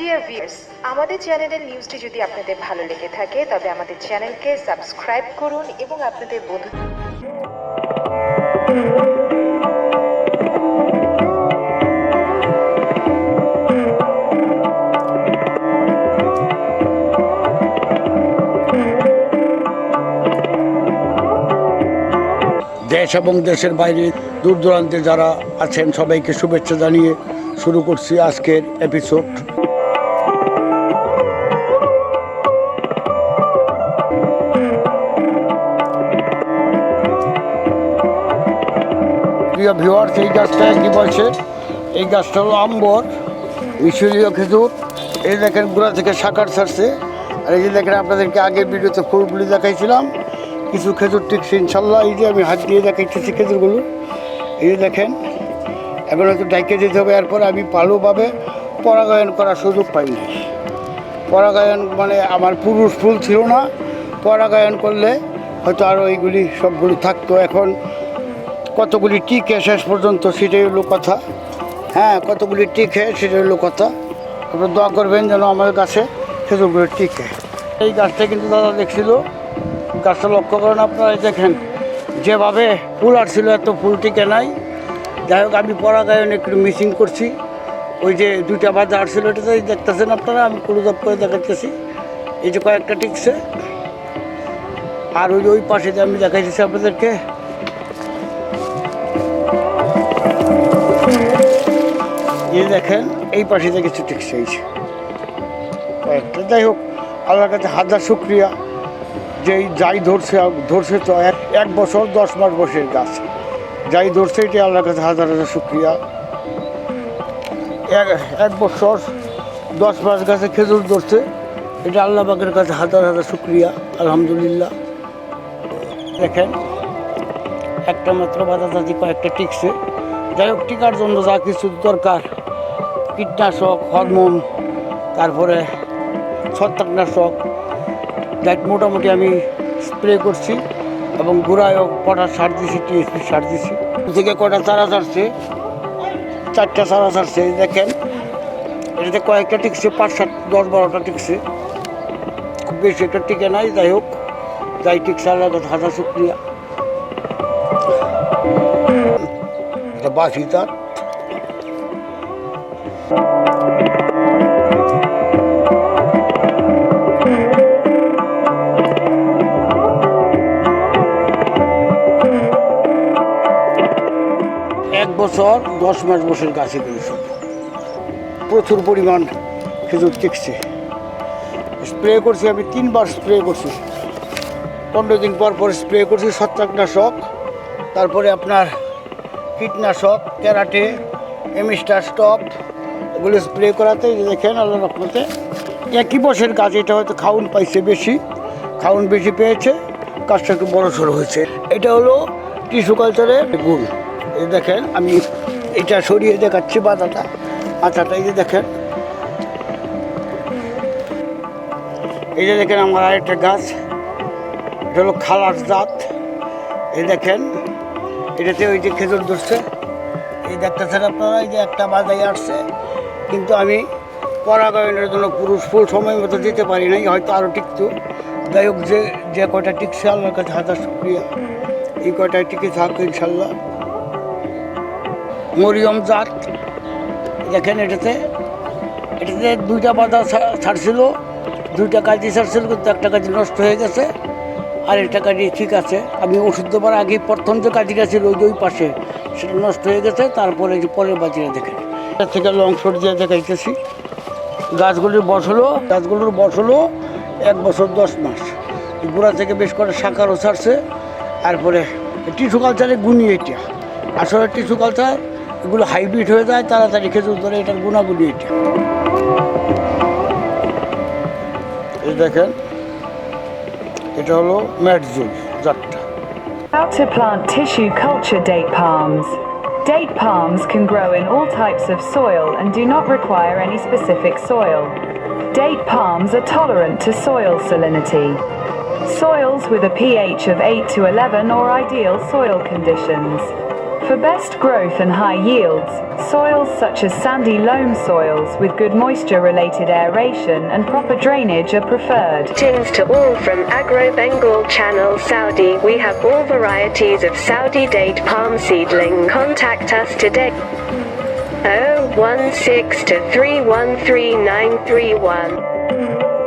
Dear viewers আমাদের চ্যানেলের নিউজটি যদি আপনাদের ভালো লেগে থাকে, তবে আমাদের চ্যানেলকে সাবস্ক্রাইব করুন এবং আপনাদের বন্ধু দেশ এবং দেশের বাইরে দূর দূরান্তে যারা আছেন, সবাইকে শুভেচ্ছা জানিয়ে শুরু করছি আজকের এপিসোড প্রিয় ভিউয়ার্স, এই গাছটা কি বলছে? এই গাছটা হলো আম্বর, মিশরীয় খেজুর। এই দেখেন গোড়া থেকে শাখার ছাড়ছে। আর এই যে দেখেন আপনাদেরকে আগের ভিডিওতে ফুলগুলি দেখাইছিলাম। কিছু খেজুর টিকছে ইনশাল্লাহ এই যে আমি হাত দিয়ে দেখাইতেছি খেজুরগুলো। এই যে দেখেন, এখন হয়তো ডাইকে যেতে হবে, এরপর আমি ভালোভাবে পরাগায়ন করার সুযোগ পাইনি। পরাগায়ন মানে আমার পুরুষ ফুল ছিল না, পরাগায়ন করলে হয়তো আরও এইগুলি সবগুলি থাকতো। এখন কতগুলি টিকে শেষ পর্যন্ত সেটাই হলো কথা। হ্যাঁ কতগুলি টিকে সেটাই হলো কথা। আপনার দোয়া করবেন যেন আমার কাছে খেজুরগুলো টিকে এই গাছটা কিন্তু দাদা দেখছিল। গাছটা লক্ষ্য করেন আপনারা দেখেন, যেভাবে ফুল আসছিল, এত ফুল টিকে নাই। যাই হোক, আমি পরাগায়ন একটু মিসিং করছি। ওই যে দুইটা বাজে আসছিল এটাতেই দেখতেছেন আপনারা, আমি ক্লোজ আপ করে দেখাচ্ছি এই যে কয়েকটা টিকছে। আর ওই ওই পাশে যে আমি দেখাইতেছি আপনাদেরকে এই দেখেন, এই পাশে যে কিছু এই যে কয়েকটা যাই হোক, আল্লাহর কাছে হাজার শুক্রিয়া যে এই যাই ধরছে ধরছে তো এক এক বছর দশ মাস বসে গাছ। যাই ধরছে, এটি আল্লাহর কাছে হাজার হাজার শুক্রিয়া। এক এক বছর দশ মাস গাছে খেজুর ধরছে, এটা আল্লাহ পাকের কাছে হাজার হাজার শুক্রিয়া, আলহামদুলিল্লাহ। দেখেন, একটা মাত্র বাধা দাদি কয়েকটা টিকছে। যাই হোক, টিকার জন্য যা কিছু দরকার কীটনাশক, হরমোন, তারপরে ছত্রাকনাশক দেখ মোটামুটি আমি স্প্রে করছি এবং গোড়ায়ও কটা সার দিছি টিএসপি সার দিছি। থেকে কটা চারা ছাড়ছে চারটা চারা ছাড়ছে দেখেন। এটাতে কয়েকটা টিকছে, পাঁচ সাত, দশ বারোটা টিকছে। খুব বেশি একটা টিকে নাই, যাই হোক, যাই টিকছে, আল্লাহ হাজার শুক্রিয়া। এটা বাসি তার। এক বছর, দশ মাস বছর গাছে গেলে প্রচুর পরিমাণ খেজুর টিকছে স্প্রে করছি আমি, তিনবার স্প্রে করছি। পনেরো দিন পর পর স্প্রে করছি, ছত্রাকনাশক, তারপরে আপনার কীটনাশক, ক্যারাটে, এমিস্টার, স্টপ এগুলো স্প্রে করাতে দেখেন আল্লাহ রকমতে একই বছর গাছ এটা হয়তো খাউন পাইছে বেশি, খাউন বেশি পেয়েছে গাছটা একটু বড় সড়ো হয়েছে। এটা হলো টিস্যু কালচারের গুণ। এই দেখেন, আমি এটা সরিয়ে দেখাচ্ছি বাদাটা আচাটা এই যে দেখেন। এই যে দেখেন আমার আরেকটা গাছ, এটা হলো খালার জাত। এই দেখেন, এটাতে ওই যে খেজুর ধরছে। এই দেখতেছেন আপনারা, এই যে একটা বাজাই আসছে। কিন্তু আমি পরাগায়নের জন্য পুরুষ ফুল সময় মতো দিতে পারি নাই, হয়তো আরও টিকতো। যাই হোক, যে যে কয়টা টিকছে আল্লাহর কাছে হাজার শুক্রিয়া। এই কয়টায় টিকে থাকবে ইনশাল্লাহ। মরিয়ম জাত, দেখেন এটাতে এটাতে দুইটা বাধা ছাড়ছিল, দুইটা কাজি ছাড়ছিল, কিন্তু একটা কাজি নষ্ট হয়ে গেছে, আর একটা কাজি ঠিক আছে। আমি ওষুধ দেওয়ার আগে প্রথম যে কাজিটা ছিল, ওই যে ওই পাশে, সেটা নষ্ট হয়ে গেছে, তারপরে যে পরের বাজিটা দেখেন। থেকে লং শট দিয়ে দেখাইতেছি। গাছগুলির বস হলো, গাছগুলোর বস হলো এক বছর দশ মাস। গোড়া থেকে বেশ করে শাখারও ছাড়ছে তারপরে টিস্যু কালচারে গুণি এটা। আসলে টিস্যু কালচার এগুলো হাইব্রিড হয়ে যায়, তাড়াতাড়ি খেজুর ধরে এটার গুণাগুণি এটা। এই দেখেন, এটা হলো ম্যাটজুল জাতটা। How to plant tissue culture date palms. Date palms can grow in all types of soil and do not require any specific soil. Date palms are tolerant to soil salinity. Soils with a pH of 8 to 11 are ideal soil conditions. For best growth and high yields, soils such as sandy loam soils with good moisture related aeration and proper drainage are preferred. Greetings to all from Agro Bengal Channel Saudi. We have all varieties of Saudi date palm seedling. Contact us today. 016 to 313931.